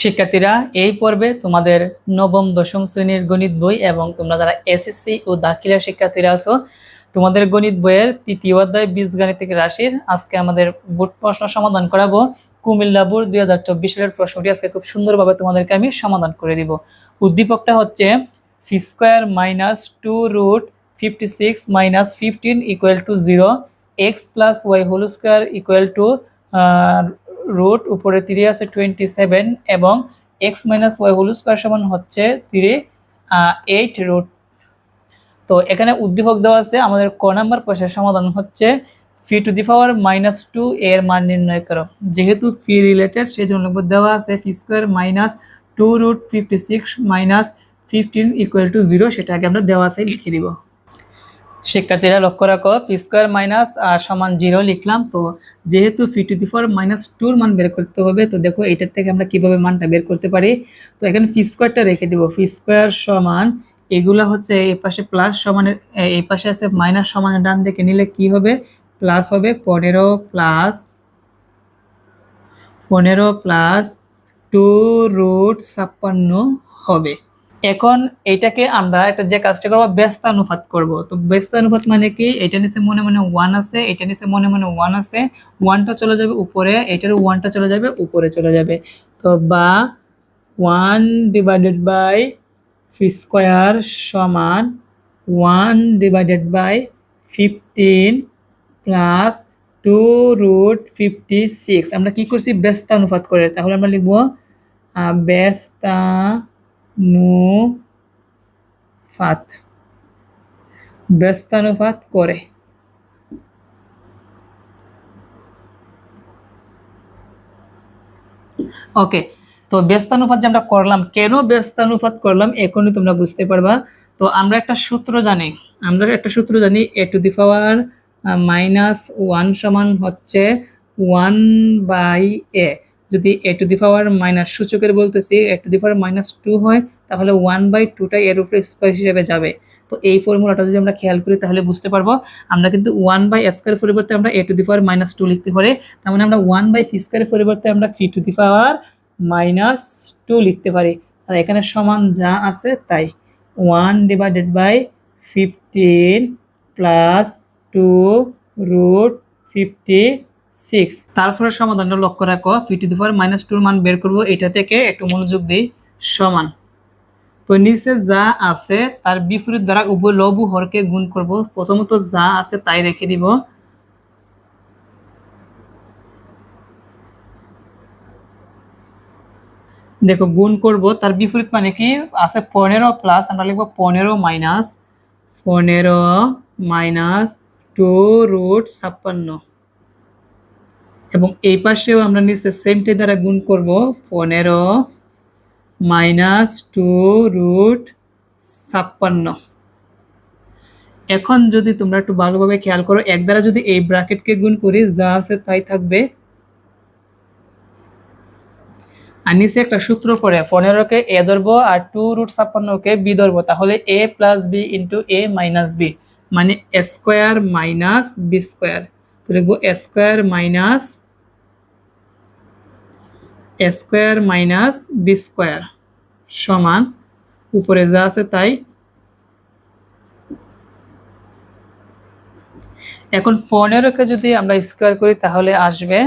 শিক্ষার্থীরা, এই পর্বে তোমাদের নবম, দশম শ্রেণির গণিত বই এবং তোমরা যারা এসএসসি ও দাখিলা শিক্ষার্থীরা আছো, তোমাদের গণিত বইয়ের তৃতীয় অধ্যায় বীজগাণিতিক রাশির আজকে আমাদের বোর্ড প্রশ্ন সমাধান করাবো। কুমিল্লা বোর্ড দুই হাজার চব্বিশ সালের প্রশ্নটি আজকে খুব সুন্দরভাবে তোমাদেরকে আমি সমাধান করে দিব। উদ্দীপকটা হচ্ছে phi square minus two root fifty six minus fifteen equal to zero x plus y whole square equal to root উপরে তিরি আছে টোয়েন্টি সেভেন এবং x minus y whole square সমান হচ্ছে তিরি এইট রুট তো এখানে উদ্দীপক দেওয়া আছে, আমাদের ক নাম্বার প্রশ্নের সমাধান হচ্ছে phi to the power minus two এর মান নির্ণয় করো। যেহেতু ফি রিলেটেড সেই জন্য দেওয়া আছে phi square minus two root fifty six minus fifteen equal to zero সেটাকে আমরা দেওয়া আছে লিখে দিব। শিক্ষার্থীরা লক্ষ্য রাখো পি স্কোয়ার মাইনাস আর সমান জিরো লিখলাম, তো যেহেতু phi to the four minus টুর মান বের করতে হবে, তো দেখো এটার থেকে আমরা কীভাবে মানটা বের করতে পারি? তো এখানে ফি স্কোয়ারটা রেখে দিব ফি স্কোয়ার সমান এগুলো হচ্ছে এই পাশে প্লাস সমানের এই পাশে আছে মাইনাস সমানের ডান দিকে নিলে কি হবে? প্লাস হবে পনেরো প্লাস পনেরো প্লাস টু রুট ছাপ্পান্ন হবে। এখন এইটাকে আমরা একটা যে কাজটা করব, ব্যস্তানুপাত করব। তো ব্যস্তানুপাত মানে কি? এটা নিচে মনে মনে ওয়ান আছে, এটা নিচে মনে মনে ওয়ান আছে। ওয়ানটা চলে যাবে উপরে, এটার ওয়ানটা চলে যাবে উপরে চলে যাবে। তো বা one divided by phi square সমান one divided by fifteen plus two root fifty six আমরা কি করছি? ব্যস্তানুপাত করে। তাহলে আমরা লিখব ব্যস্তা নুপাত ব্যস্তানুপাত করে। ওকে তো ব্যস্তানুপাত যে আমরা করলাম, কেন ব্যস্তানুপাত করলাম, এখনই তোমরা বুঝতে পারবা। তো আমরা একটা সূত্র জানি, আমরা একটা সূত্র জানি, A to the power minus one সমান হচ্ছে ওয়ান বাই এ। যদি এ টু দি পাওয়ার মাইনাস সূচকের বলতেছি A to the power minus two হয়, তাহলে ওয়ান বাই টুটাই এর উপরে স্কোয়ার হিসেবে যাবে। তো এই ফর্মুলাটা যদি আমরা খেয়াল করি, তাহলে বুঝতে পারব আমরা কিন্তু ওয়ান বাই স্কোয়ার পরিবর্তে আমরা A to the power minus two লিখতে পারি। তার মানে আমরা ওয়ান বাই ফি স্কোয়ারের পরিবর্তে আমরা phi to the power minus two লিখতে পারি। আর এখানে সমান যা আছে তাই। One divided by fifteen plus two root fifty six. তারপরে সমাধানটা লক্ষ্য রাখো ফিফটি টু পাওয়ার মাইনাস টুর মান বের করব, এটা থেকে একটু মনোযোগ দিই, সমান। তো নিচে যা আছে, তার বিপরীত দ্বারা উভয় লবু হরকে গুণ করব। প্রথমত যা আছে তাই রেখে দিব। দেখো, গুণ করব, তার বিপরীত মানে কি? আছে পনেরো প্লাস আমরা লিখব পনেরো মাইনাস পনেরো মাইনাস টু রুট ছাপ্পান্ন। এবং এই পাশেও আমরা নিচে সেমটি দ্বারা গুণ করব পনেরো মাইনাস টু রুট ছাপ্পান্ন। এখন যদি তোমরা একটু ভালোভাবে খেয়াল করো, এক দ্বারা যদি এই ব্র্যাকেটকে গুণ করি, যা আছে তাই থাকবে। আর নিচে একটা সূত্র করে পনেরোকে এ ধরবো আর টু রুট ছাপ্পান্নকে বি ধরবো, তাহলে A plus B into A minus B মানে স্কোয়ার মাইনাস বি স্কোয়ার তো লিখব square minus square minus B square সমান, উপরে যা আছে তাই। এখন পনেরোকে যদি আমরা স্কোয়ার করি তাহলে আসবে,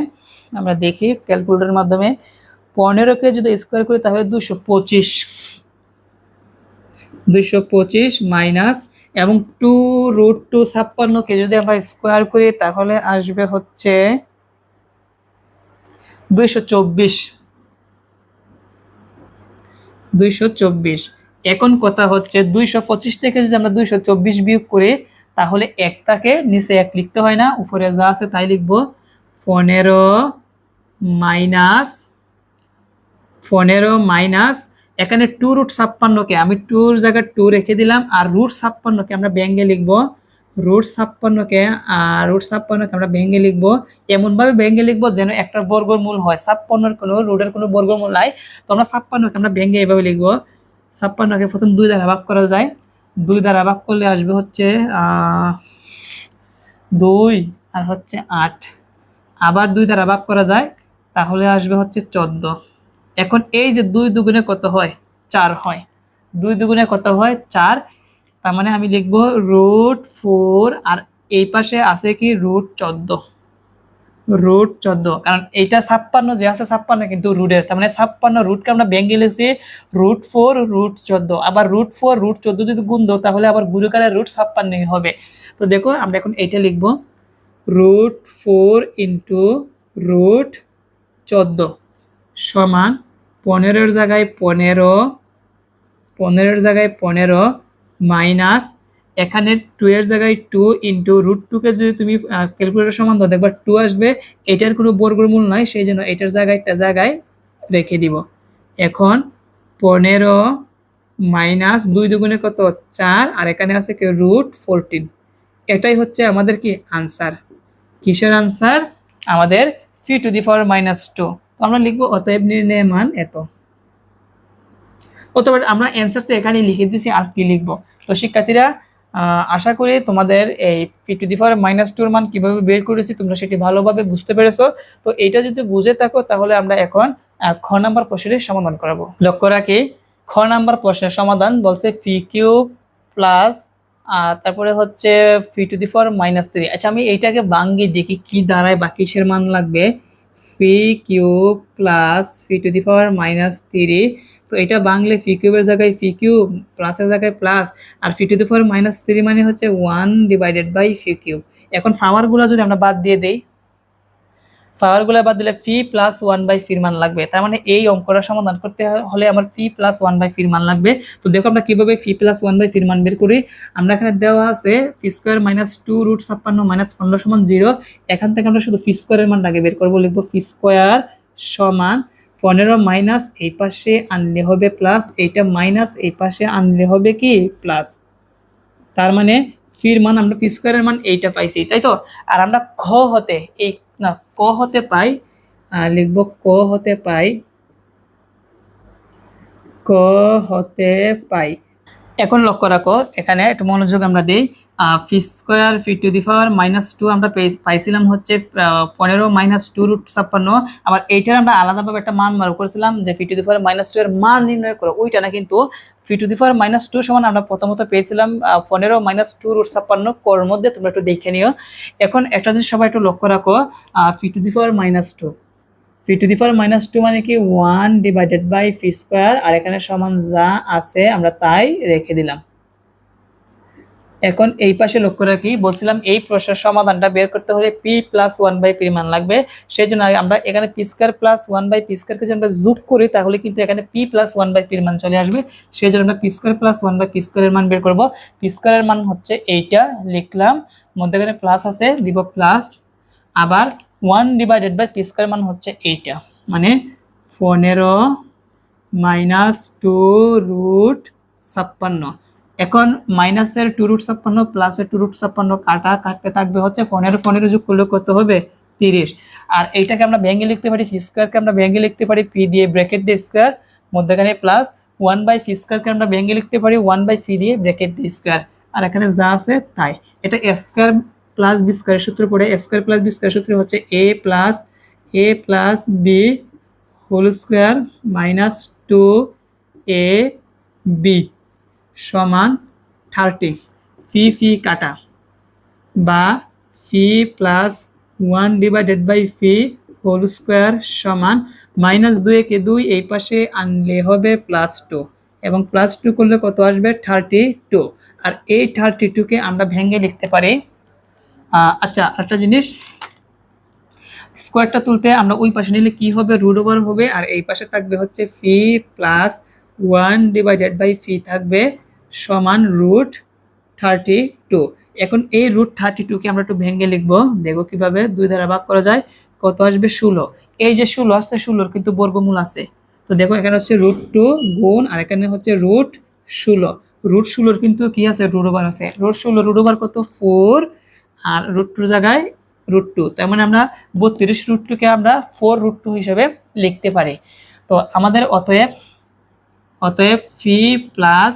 আমরা দেখি ক্যালকুলেটরের মাধ্যমে। পনেরোকে যদি স্কোয়ার করি তাহলে দুশো পঁচিশ, দুইশো পঁচিশ মাইনাস এবং টু রুট টু ছাপ্পান্নকে যদি আমরা স্কোয়ার করি তাহলে আসবে হচ্ছে দুইশো চব্বিশ। দুইশো চব্বিশ। এখন কথা হচ্ছে দুইশো পঁচিশ থেকে যদি আমরা দুইশো চব্বিশ বিয়োগ করি, তাহলে একটাকে নিচে এক লিখতে হয় না, উপরে যা আছে তাই লিখব। পনেরো মাইনাস পনেরো মাইনাস, এখানে টু রুট ছাপ্পান্নকে, আমি টুর জায়গায় টু রেখে দিলাম, আর রুট ছাপ্পান্নকে আমরা ব্যাঙ্গে লিখব। রুট ছাপ্পান্নকে রুট ছাপ্পান্নকে আমরা ভেঙে লিখব। এমনভাবে ভেঙে লিখব যেন একটা বর্গমূল হয়। ছাপ্পান্নর কোনো, রুটের কোনো বর্গমূল নাই। তো আমরা ছাপ্পান্নকে আমরা ভেঙে এভাবে লিখব। ছাপ্পান্নকে প্রথম দুই দ্বারা ভাগ করা যায়। দুই দ্বারা ভাগ করলে আসবে হচ্ছে দুই আর হচ্ছে আট। আবার দুই দ্বারা ভাগ করা যায়, তাহলে আসবে হচ্ছে চোদ্দ। এখন এই যে দুই দুগুণে কত হয়? চার হয়। দুই দুগুণে কত হয়? চার। তার মানে আমি লিখব রুট ফোর আর এই পাশে আছে কি রুট চোদ্দ। রুট চোদ্দ, কারণ এইটা ছাপ্পান্ন, যে আছে ছাপ্পান্ন কিন্তু রুটের। তার মানে ছাপ্পান্ন রুটকে আমরা ভেঙে লিখছি রুট ফোর রুট চোদ্দ। আবার রুট ফোর রুট চোদ্দ যদি গুণ দো তাহলে আবার গুরুকারের রুট ছাপ্পান্নই হবে। তো দেখো, আমরা এখন এইটা লিখব রুট ফোর ইন্টু রুট চোদ্দ সমান পনেরোর জায়গায় পনেরো, পনেরোর জায়গায় পনেরো মাইনাস এখানে টু এর জায়গায় টু ইন্টু রুট টুকে যদি তুমি ক্যালকুলেটর সমান দাও দেখবা টু আসবে, এটার কোনো বর্গমূল নয় সেই জন্য এটার জায়গায় একটা জায়গায় রেখে দিব। এখন পনেরো মাইনাস দুই দুগুণে কত? চার, আর এখানে আছে কি? রুট ফোরটিন এটাই হচ্ছে আমাদের কি? আনসার কিসের আনসার আমাদের phi to the power minus two আমরা লিখব, অতএব নির্ণয় মান এত। অতএব আমরা অ্যান্সার তো এখানেই লিখে দিয়েছি আর কি লিখব। তো শিক্ষার্থীরা আশা করি তোমাদের এই P to the power minus টুর মান কীভাবে বের করেছি তোমরা সেটি ভালোভাবে বুঝতে পেরেছ। তো এইটা যদি বুঝে থাকো তাহলে আমরা এখন খ নাম্বার প্রশ্নের সমাধান করাবো। লক্ষ্য রাখি, খ নাম্বার প্রশ্নের সমাধান বলছে ফি কিউব প্লাস তারপরে হচ্ছে phi to the power minus three আচ্ছা আমি এইটাকে বাঙ্গি দেখি কি দাঁড়ায় বা কিসের মান লাগবে। Phi cube plus phi to the power minus three তো এটা বাংলে ফি কিউবের জায়গায় ফি কিউব প্লাসের জায়গায় plus R phi to the power minus three মানে হচ্ছে one divided by phi cube এখন পাওয়ারগুলো যদি আমরা বাদ দিয়ে দেই পাওয়ারগুলো বাদ দিলে ফি প্লাস ওয়ান বাই ফির মান লাগবে। তার মানে এই অঙ্কটা সমাধান করতে হলে আমার ফি প্লাস ওয়ান বাই ফির মান লাগবে। তো দেখো আমরা কীভাবে ফি প্লাস ওয়ান বাই ফির মান বের করি? আমরা এখানে দেওয়া আছে phi square minus two root ছাপ্পান্ন মাইনাস পনেরো সমান জিরো এখান থেকে আমরা শুধু ফি স্কোয়ারের মান আগে বের করব, লিখব ফি স্কোয়ার সমান পনেরো মাইনাস এই পাশে আনলে হবে প্লাস এইটা মাইনাস, এই পাশে আনলে হবে কি? প্লাস তার মানে ফির মান আমরা পি মান এইটা পাইছি, তাই তো? আর আমরা খ হতে, এই, না, ক হতে পাই লিখব ক হতে পাই, ক হতে পাই। এখন লক্ষ্য রাখো, এখানে একটু মনোযোগ আমরা দিই। Phi square phi to the power minus two আমরা পাইছিলাম হচ্ছে পনেরো মাইনাস টু রুট ছাপ্পান্ন। আবার এইটার আমরা আলাদাভাবে একটা মান বার করেছিলাম যে phi to the power minus two এর মান নির্ণয় করো। ওইটা না কিন্তু phi to the power minus two সমান আমরা প্রথমত পেয়েছিলাম পনেরো মাইনাস টু রুট ছাপ্পান্ন। কর মধ্যে তোমরা একটু দেখে নিও। এখন একটা জিনিস সবাই একটু লক্ষ্য রাখো phi to the power minus two phi to the power minus two মানে কি? One divided by phi square আর এখানে সমান যা আছে আমরা তাই রেখে দিলাম। এখন এই পাশে লক্ষ্য রাখি, বলছিলাম এই প্রশ্নের সমাধানটা বের করতে হলে P plus one by P মান লাগবে। সেই জন্য আমরা এখানে P square plus one by P স্কোয়ারকে যদি আমরা যোগ করি, তাহলে কিন্তু এখানে পি প্লাস ওয়ান বাই পির মান চলে আসবে। সেই জন্য আমরা P square plus one by P স্কোয়ারের মান বের করব। পি স্কোয়ারের মান হচ্ছে এইটা, লিখলাম। মধ্যেখানে প্লাস আছে, দিব প্লাস আবার ওয়ান ডিভাইডেড বাই পি মান হচ্ছে এইটা মানে পনেরো মাইনাস টু রুট ছাপ্পান্ন। এখন মাইনাসের টু রুট ছাপ্পান্ন প্লাসের টু রুট ছাপ্পান্ন কাটা কাটতে থাকবে হচ্ছে পনেরো পনেরো যোগ করলে কত হবে তিরিশ। আর এইটাকে আমরা ভেঙে লিখতে পারি ফি স্কোয়ারকে আমরা ভেঙে লিখতে পারি পি দিয়ে ব্র্যাকেট দিয়ে স্কোয়ার মধ্যেখানে প্লাস ওয়ান বাই ফি স্কোয়ারকে আমরা ভেঙে লিখতে পারি ওয়ান বাই ফি দিয়ে ব্র্যাকেট দিয়ে স্কোয়ার আর এখানে যা আছে তাই। এটা স্কোয়ার প্লাস বি স্কোয়ারের সূত্র পড়ে। স্কোয়ার প্লাস বি স্কোয়ার সূত্র হচ্ছে A plus A plus B whole square minus two A B সমান থার্টি। ফি ফি কাটা। বা phi plus one divided by phi whole square সমান মাইনাস দুই একে দুই এই পাশে আনলে হবে প্লাস টু। এবং প্লাস টু করলে কত আসবে? Thirty two. আর এই থার্টি টুকে আমরা ভেঙে লিখতে পারি। আচ্ছা একটা জিনিস। স্কোয়ারটা তুলতে আমরা ওই পাশে নিলে কি হবে? রুট ওভার হবে। আর এই পাশে থাকবে হচ্ছে phi plus one divided by phi থাকবে সমান রুট থার্টি টু এখন এই রুট থার্টি টুকে আমরা একটু ভেঙে লিখব। দেখো কীভাবে দুই দ্বারা ভাগ করা যায়। কত আসবে? ষোলো। এই যে ষোলো আসছে, ষোলোর কিন্তু বর্গমূল আছে। তো দেখো, এখানে হচ্ছে রুট টু গুণ, আর এখানে হচ্ছে রুট ষোলো। রুট ষোলোর কিন্তু কি আছে? রুট ওভার আছে। রুট ষোলো রুট কত? ফোর আর রুট টুর জায়গায় রুট টু তার মানে আমরা বত্রিশ রুট টুকে আমরা ফোর রুট টু হিসেবে লিখতে পারি। তো আমাদের অতএব অতএব phi plus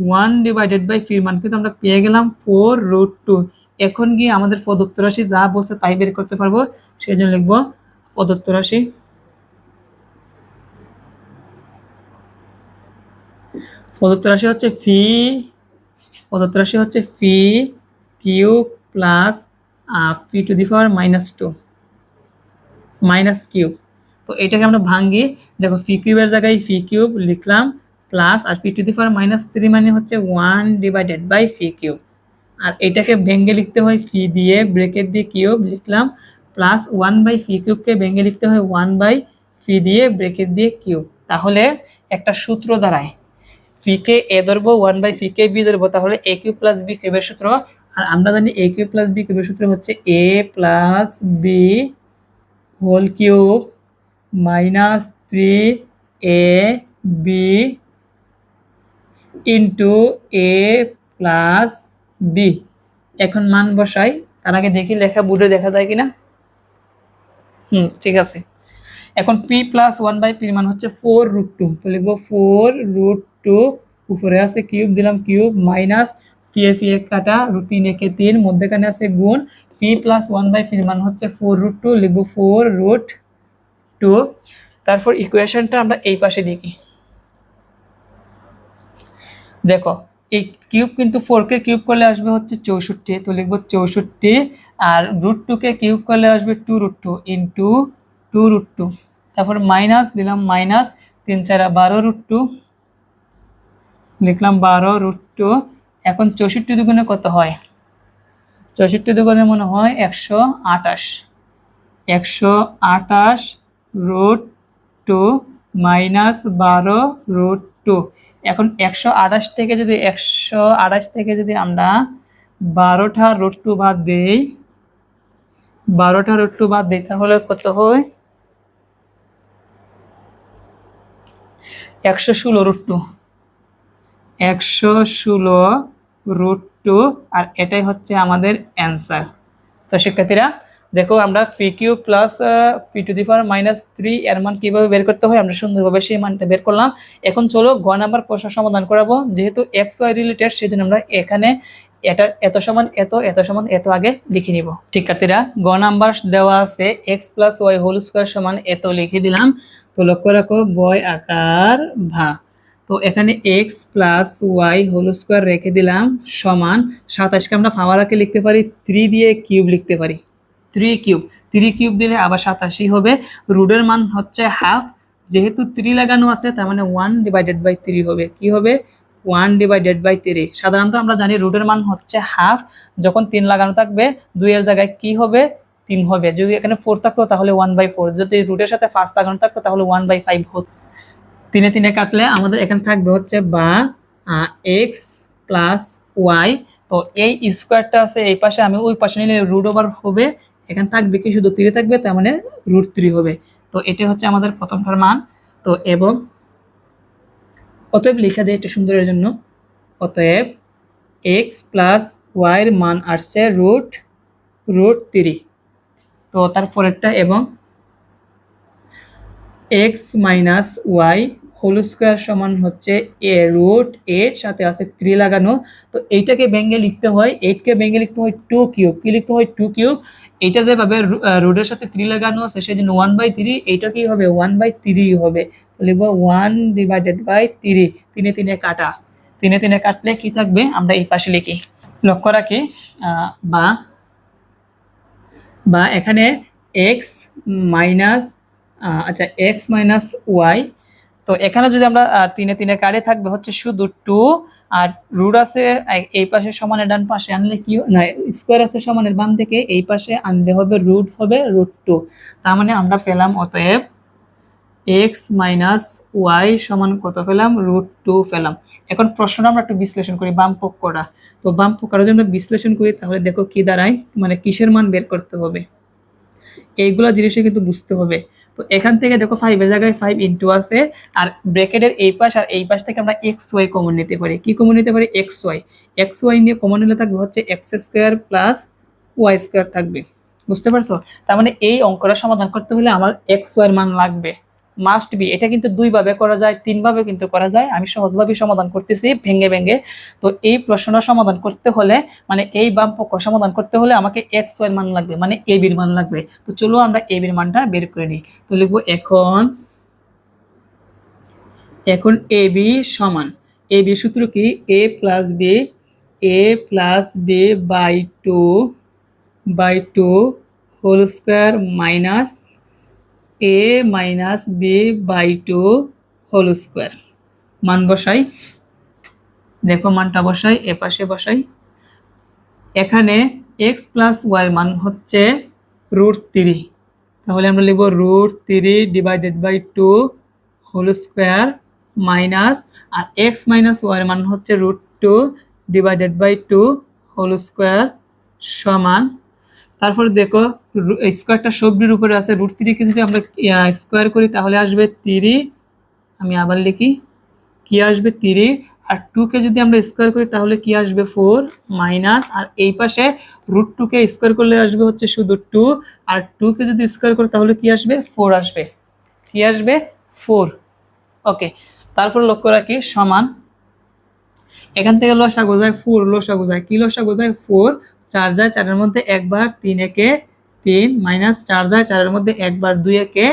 one divided by ফির মান কিন্তু আমরা পেয়ে গেলাম ফোর রুট টু এখন গিয়ে আমাদের প্রদত্ত রাশি যা বলছে তাই বের করতে পারব সেই জন্য লিখব প্রদত্ত রাশি প্রদত্ত রাশি হচ্ছে ফি প্রদত্ত রাশি হচ্ছে phi cube plus phi to the power minus two minus cube তো এটাকে আমরা ভাঙ্গি দেখো ফি কিউবের জায়গায় ফি কিউব লিখলাম plus R phi to the power minus three মানে হচ্ছে one divided by phi cube আর এটাকে ভেঙে লিখতে হয় ফি দিয়ে ব্রেকেট দিয়ে কিউব লিখলাম প্লাস ওয়ান বাই ফি কিউবকে ভেঙে লিখতে হয় ওয়ান বাই ফি দিয়ে ব্রেকেট দিয়ে কিউব তাহলে একটা সূত্র দাঁড়ায়। ফিকে এ ধরবো ওয়ান বাই ফিকে বি ধরবো, তাহলে এ কিউব প্লাস বি কিউবের সূত্র। আর আমরা জানি এ কিউব প্লাস বি কিউবের সূত্র হচ্ছে A plus B whole cube minus three A B into A plus B এখন মান বসাই। তার আগে দেখি লেখা বোর্ডে দেখা যায় কিনা? হুম, ঠিক আছে। এখন পি প্লাস ওয়ান বাই পির মান হচ্ছে ফোর রুট টু তো লিখব ফোর রুট টু উপরে আছে কিউব দিলাম cube minus P A A কাটা রুট তিন, একে তিন, মধ্যেখানে আছে গুণ। পি প্লাস ওয়ান বাই পির মান হচ্ছে ফোর রুট টু লিখব ফোর রুট টু তারপর ইকুয়েশনটা আমরা এই পাশে দেখি। দেখো, এই কিউব কিন্তু ফোরকে কিউব করলে আসবে হচ্ছে চৌষট্টি, তো লিখব চৌষট্টি, আর রুট টুকে কিউব করলে আসবে two root two into two root two তারপর মাইনাস দিলাম মাইনাস তিন চারা বারো রুট টু লিখলাম বারো রুট টু এখন চৌষট্টি দুগুণে কত হয়? চৌষট্টি দুগুণে মনে হয় একশো আটাশ একশো আটাশ রুট টু মাইনাস বারো রুট টু এখন একশো আঠাশ থেকে যদি একশো আঠাশ থেকে যদি আমরা বারোটা রুট টু বাদ দিই, বারোটা রুট টু বাদ দিই, তাহলে কত হয়? একশো ষোলো রুট টু একশো ষোলো রুট টু আর এটাই হচ্ছে আমাদের অ্যান্সার তো শিক্ষার্থীরা দেখো, আমরা phi q plus phi to the power minus three এর মান কীভাবে বের করতে হয় আমরা সুন্দরভাবে সেই মানটা বের করলাম। এখন চলো গ নাম্বার প্রশ্ন সমাধান করাবো। যেহেতু এক্স ওয়াই রিলেটেড সেই জন্য আমরা এখানে এটা এত সমান এত এত সমান এত আগে লিখে নিব। শিক্ষার্থীরা গ নাম্বার দেওয়া আছে x plus y whole square সমান এত লিখে দিলাম। তো লক্ষ্য রাখো, বয় আকার ভা। তো এখানে x plus y whole square রেখে দিলাম, সমান সাতাশকে আমরা ফাওয়ারাকে লিখতে পারি থ্রি দিয়ে কিউব লিখতে পারি। থ্রি কিউব থ্রি কিউব দিলে আবার সাতাশি হবে। রুডের মান হচ্ছে হাফ যেহেতু থ্রি লাগানো আছে, তার মানে ওয়ান ডিভাইডেড বাই থ্রি হবে। কি হবে? ওয়ান ডিভাইডেড বাই থ্রি সাধারণত আমরা জানি রুডের মান হচ্ছে হাফ যখন তিন লাগানো থাকবে, দুইয়ের জায়গায় কি হবে? তিন হবে। যদি এখানে ফোর থাকতো, তাহলে ওয়ান বাই ফোর যদি রুটের সাথে ফাঁস লাগানো থাকতো, তাহলে ওয়ান বাই ফাইভ হতো। তিনে তিনে কাটলে আমাদের এখানে থাকবে হচ্ছে বা এক্স প্লাস ওয়াই তো এই স্কোয়ারটা আছে, এই পাশে। আমি ওই পাশে নিলে রুট ওভার হবে। এখানে থাকবে কি? শুধু থ্রি থাকবে, তার মানে রুট থ্রি হবে। তো এটা হচ্ছে আমাদের প্রথমটার মান। তো এবং অতএব লেখা দেয় এটা সুন্দরের জন্য। অতএব এক্স প্লাস ওয়াইয়ের মান আসছে রুট রুট থ্রি তো তারপরেরটা এবং x minus y whole square সমান হচ্ছে এ রুট এর সাথে আছে থ্রি লাগানো। তো এইটাকে ব্যাঙ্গে লিখতে হয় এইটকে ব্যাঙ্গে লিখতে হয় টু কিউব কি লিখতে হয়? টু কিউব এইটা যেভাবে রুটের সাথে থ্রি লাগানো আছে সেই জন্য ওয়ান বাই থ্রি এইটা কি হবে? ওয়ান বাই থ্রি হবে। লিখব ওয়ান ডিভাইডেড বাই থ্রি তিনে তিনে কাটা। তিনে তিনে কাটলে কি থাকবে? আমরা এই পাশে লিখি। লক্ষ্য রাখি বা বা এখানে এক্স মাইনাস আচ্ছা এক্স মাইনাস ওয়াই তো এখানে যদি আমরা তিনে তিনে কারে থাকবে, হচ্ছে শুধু টু আর রুট আছে, এই- পাশে সমানের ডান পাশে আনলে কি না, স্কোয়ার আছে সমানের বাম থেকে এই পাশে আনলে হবে রুট হবে রুট টু। তার মানে আমরা পেলাম অতএব এক্স মাইনাস ওয়াই সমান কত পেলাম? রুট টু পেলাম। এখন প্রশ্নটা আমরা একটু বিশ্লেষণ করি, বাম পক্ষটা তো বাম পক্ষটা যদি আমরা বিশ্লেষণ করি, তাহলে দেখো কি দাঁড়ায় মানে কিসের মান বের করতে হবে? এইগুলা জিনিসই কিন্তু বুঝতে হবে। তো এখান থেকে দেখো ফাইভের জায়গায় ফাইভ ইন্টু আছে। আর ব্র্যাকেটের এই পাশ আর এই পাশ থেকে আমরা এক্স ওয়াই কমন নিতে পারি। কি কমন নিতে পারি? এক্স ওয়াই এক্স ওয়াই নিয়ে কমন নিলে থাকবে হচ্ছে x square plus y square থাকবে। বুঝতে পারছ? তার মানে এই অঙ্কটা সমাধান করতে হলে আমার এক্স ওয়াই এর মান লাগবে। মাস্ট বি এটা কিন্তু দুইভাবে করা যায়, তিনভাবে কিন্তু করা যায়। আমি সহজভাবে সমাধান করতেছি, ভেঙে ভেঙে। তো এই প্রশ্নটা সমাধান করতে হলে মানে এই বাম পক্ষ সমাধান করতে হলে আমাকে এক্স ওয়াই মান লাগবে মানে এ বির মান লাগবে। তো চলো আমরা এ বির মানটা বের করে নিই। তো লিখব এখন এখন এ বি সমান। এ বি সূত্র কি? A plus b a plus b by two by two whole square minus a minus b by two whole square. মান বসাই। দেখো মানটা বসাই, এ পাশে বসাই। এখানে এক্স প্লাস ওয়াই মান হচ্ছে রুট থ্রি তাহলে আমরা লিখব root three divided by two whole square minus R x minus y মান হচ্ছে root two divided by two whole square সমান। তারপর দেখো স্কোয়ারটা সবজির উপরে আছে রুট থ্রিকে যদি আমরা স্কোয়ার করি তাহলে আসবে তিরি আমি আবার লিখি, কি আসবে তিরি আর টুকে যদি আমরা স্কোয়ার করি তাহলে কি আসবে ফোর মাইনাস আর এই পাশে রুট টুকে স্কোয়ার করলে আসবে হচ্ছে শুধু টু আর টুকে যদি স্কোয়ার করি তাহলে কি আসবে? ফোর আসবে। কি আসবে? ফোর ওকে তারপর লক্ষ্য রাখি, সমান। এখান থেকে লসা গোজায় ফোর লসা গোজায় কি লসা গোজায়? ফোর চার যায়, চারের মধ্যে একবার, তিন একে তিন মাইনাস চার যায়, চারের মধ্যে একবার দুই একে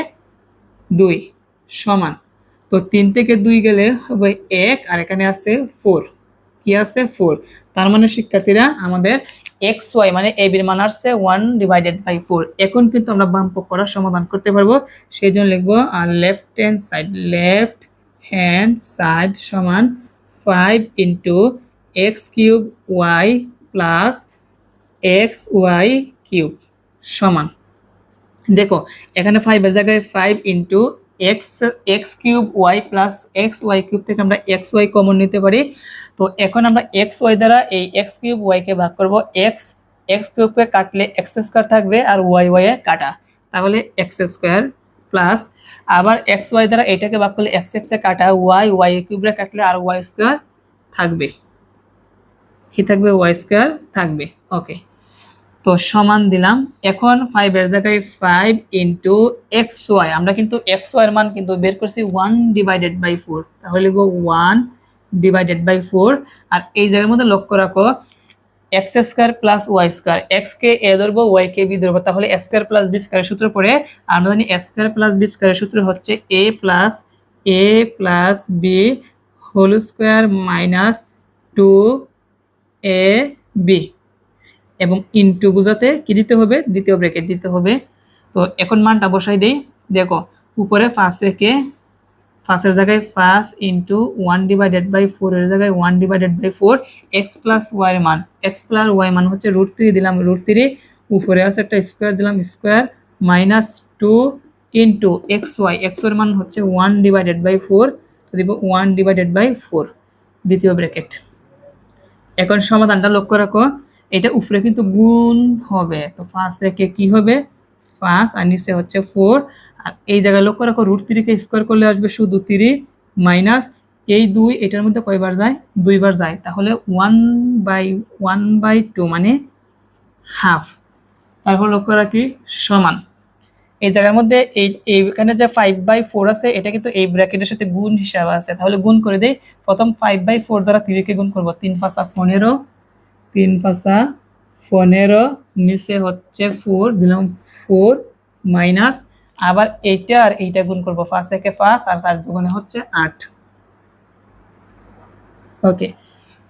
দুই সমান। তো তিন থেকে দুই গেলে হবে এক, আর এখানে আছে ফোর কি আছে? ফোর তার মানে শিক্ষার্থীরা, আমাদের এক্স ওয়াই মানে এ বির মান আসছে ওয়ান ডিভাইডেড বাই ফোর এখন কিন্তু আমরা বাম পক্ষরা সমাধান করতে পারব। সেই জন্য লিখব left hand side left hand side সমান five into x cube y plus x y cube সমান। দেখো, এখানে ফাইভের জায়গায় five into x x cube y plus x y cube থেকে আমরা এক্স ওয়াই কমন নিতে পারি। তো এখন আমরা এক্স ওয়াই দ্বারা এই এক্স কিউব ওয়াইকে ভাগ করব। এক্স এক্স কিউবকে কাটলে এক্স স্কোয়ার থাকবে আর ওয়াই ওয়াই কাটা। তাহলে এক্স স্কোয়ার প্লাস আবার এক্স ওয়াই দ্বারা এটাকে ভাগ করলে এক্স এক্সে কাটা। ওয়াই ওয়াই কিউবরে কাটলে আর ওয়াই স্কোয়ার থাকবে। কি থাকবে? ওয়াই স্কোয়ার থাকবে। ওকে তো সমান দিলাম। এখন ফাইভ ফাইভের জায়গায় ফাইভ ইন্টু এক্স ওয়াই আমরা কিন্তু এক্স ওয়াই এর মান কিন্তু বের করছি ওয়ান ডিভাইডেড বাই ফোর তাহলে লিখব ওয়ান ডিভাইডেড বাই ফোর আর এই জায়গার মধ্যে লক্ষ্য রাখো x square plus y square x K a ধরবো ওয়াই কে বি ধরবো। তাহলে স্কোয়ার প্লাস বি স্কোয়ারের সূত্র পড়ে আমরা জানি স্কোয়ার প্লাস বি স্কোয়ারের সূত্র হচ্ছে a plus a plus b whole square minus two a b এবং ইনটু বোঝাতে কি দিতে হবে? দ্বিতীয় ব্র্যাকেট দিতে হবে। তো এখন মানটা বসাই দেই। দেখো, উপরে ফার্স্ট কে? ফার্স্টের জায়গায় first into one divided by four এর জায়গায় one divided by four x plus y মান। এক্স প্লাস ওয়াই মান হচ্ছে রুট থ্রি দিলাম। রুট থ্রি উপরে আছে একটা স্কোয়ার দিলাম। Square minus two into x y এক্সের মান হচ্ছে ওয়ান ডিভাইডেড বাই ফোর দিব ওয়ান ডিভাইডেড বাই ফোর দ্বিতীয় ব্র্যাকেট এখন সমাধানটা লক্ষ্য রাখো। এটা উপরে কিন্তু গুণ হবে। তো ফার্স্ট একে কি হবে? পাঁচ আর নিচে হচ্ছে ফোর আর এই জায়গায় লক্ষ্য রাখো রুট থ্রিকে স্কোয়ার করলে আসবে শুধু থ্রি মাইনাস এই দুই, এটার মধ্যে কয়বার যায়? দুইবার যায়। তাহলে one by one by two মানে হাফ তারপর লক্ষ্য রাখি, সমান। এই জায়গার মধ্যে এই, এইখানে যে ফাইভ বাই ফোর আছে, এটা কিন্তু এই ব্র্যাকেটের সাথে গুণ হিসাবে আছে। তাহলে গুণ করে দেই, প্রথম ফাইভ বাই ফোর দ্বারা তিরিকে গুণ করব। তিন পাঁচা পনেরো তিন পাঁচা, পনেরো, নিচে হচ্ছে ফোর দিলাম ফোর মাইনাস আবার এইটা আর এইটা গুণ করব পাঁচ একে পাঁচ, আর চার দুগুণে হচ্ছে আট। ওকে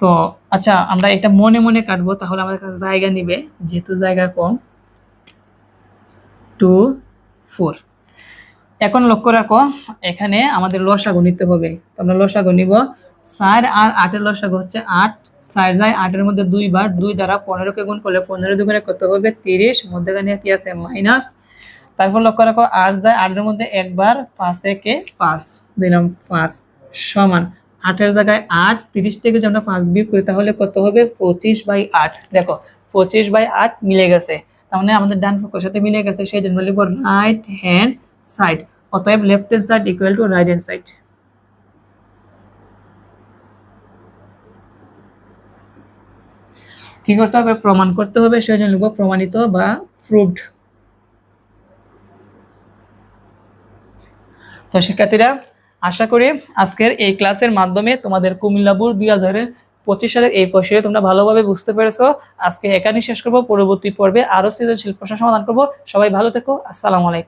তো আচ্ছা আমরা এটা মনে মনে কাটবো, তাহলে আমাদের কাছে জায়গা নিবে, যেহেতু জায়গা কম। টু ফোর এখন লক্ষ্য রাখো, এখানে আমাদের লসাগু নিতে হবে। তো আমরা লসাগু নিব, চার আর আটের লসাগু হচ্ছে আট চার যায় আটের মধ্যে দুইবার, দুই দ্বারা পনেরোকে গুণ করলে পনেরো দুগুণে কত হবে তিরিশ, মধ্যখানে কি আছে? মাইনাস। তারপর লক্ষ্য রাখো, আট যায় আটের মধ্যে একবার, পাঁচ একে পাঁচ দিলাম পাঁচ, সমান। আটের জায়গায় আট তিরিশ থেকে যদি আমরা পাঁচ বিয়োগ করি, তাহলে কত হবে? পঁচিশ বাই আট। দেখো, পঁচিশ বাই আট মিলে গেছে। তার মানে আমাদের ডান পক্ষের সাথে মিলে গেছে, সেই জন্য লিখব রাইট হ্যান্ড সাইড অতএব left hand side equal to right hand side কি করতে হবে? প্রমাণ করতে হবে সেই জন্য লিখব প্রমাণিত বা প্রুভড তো শিক্ষার্থীরা, আশা করি আজকের এই ক্লাসের মাধ্যমে তোমাদের কুমিল্লাপুর দুই হাজার পঁচিশ সালের এই পয়সাটা তোমরা ভালোভাবে বুঝতে পেরেছ। আজকে এখানেই শেষ করব, পরবর্তী পর্বে আরও সৃজনশীল প্রশ্ন সমাধান করব। সবাই ভালো থেকো, আসসালামু আলাইকুম।